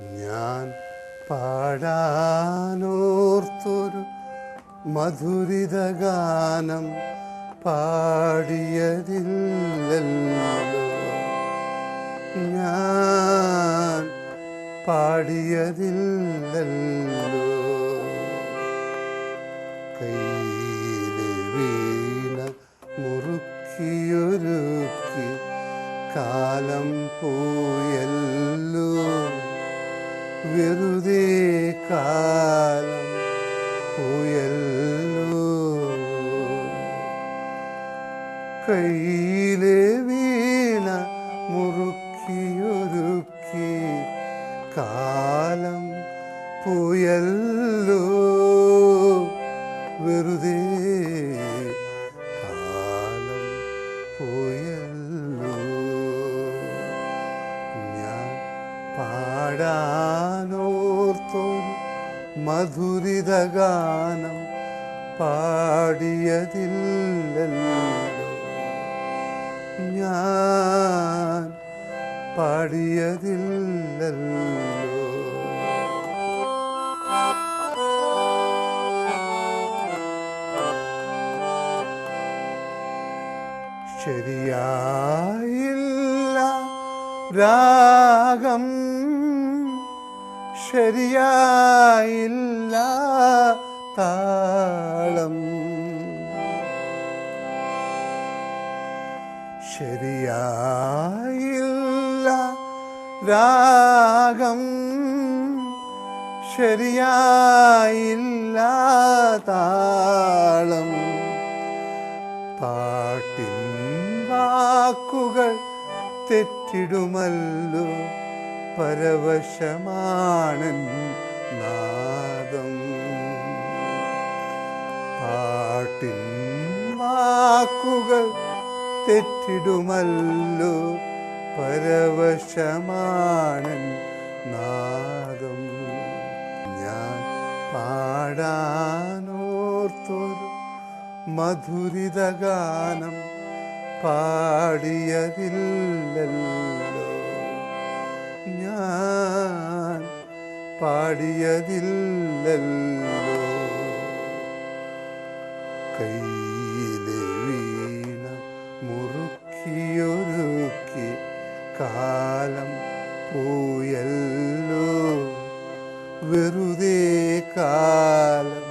ഞാൻ പാടാനോർത്തൊരു മധുരിത ഗാനം പാടിയതില്ലല്ലോ. ഞാൻ പാടിയതില്ലല്ലോ. കയ്യിലെ വീണ മുറുക്കിയൊരുക്കി കാലം പോയല്ലോ. വെറുതെ കാലം പോയല്ലോ. കയ്യിലെ വീണ മുറുക്കിയൊരുക്കി കാലം പുയല്ലോ. വെറുതെ പാടാനോർത്തൊരു മധുരിത ഗാനം പാടിയതില്ലല്ലോ. ഞാൻ പാടിയതില്ലല്ലോ. ശരിയായില്ല രാഗം ശരിയായില്ല താളം. ശരിയായില്ല രാഗം. ശരിയായില്ല താളം. പാട്ടിൻ വാക്കുകൾ തെറ്റിടുമല്ലോ. പരവശമാണൻ നാദം. പാട്ടിൻ വാക്കുകൾ തെറ്റിടുമല്ലോ പരവശമാണൻ നാദം. ഞാൻ പാടാനോർത്തൊരു മധുരിത ഗാനം പാടിയതില്ലല്ലോ. പാടിയതില്ലല്ലോ. കയ്യിലെ വീണ മുറുക്കിയൊരുക്കി കാലം പോയല്ലോ. വെറുതെ കാലം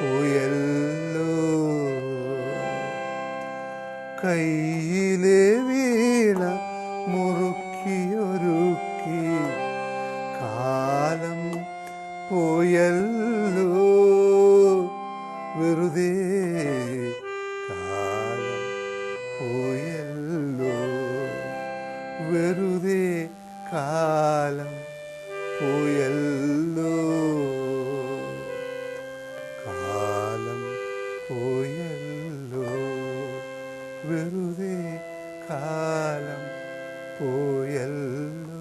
പോയല്ലോ. കയ്യിലെ വീണ മുറുക്കിയൊരുക്കി കാലം പോയല്ലോ. വെറുതെ കാലം പോയല്ലോ. വെറുതെ കാലം പോയല്ലോ. കാലം പോയല്ലോ. വെറുതെ കാലം പോയല്ലോ.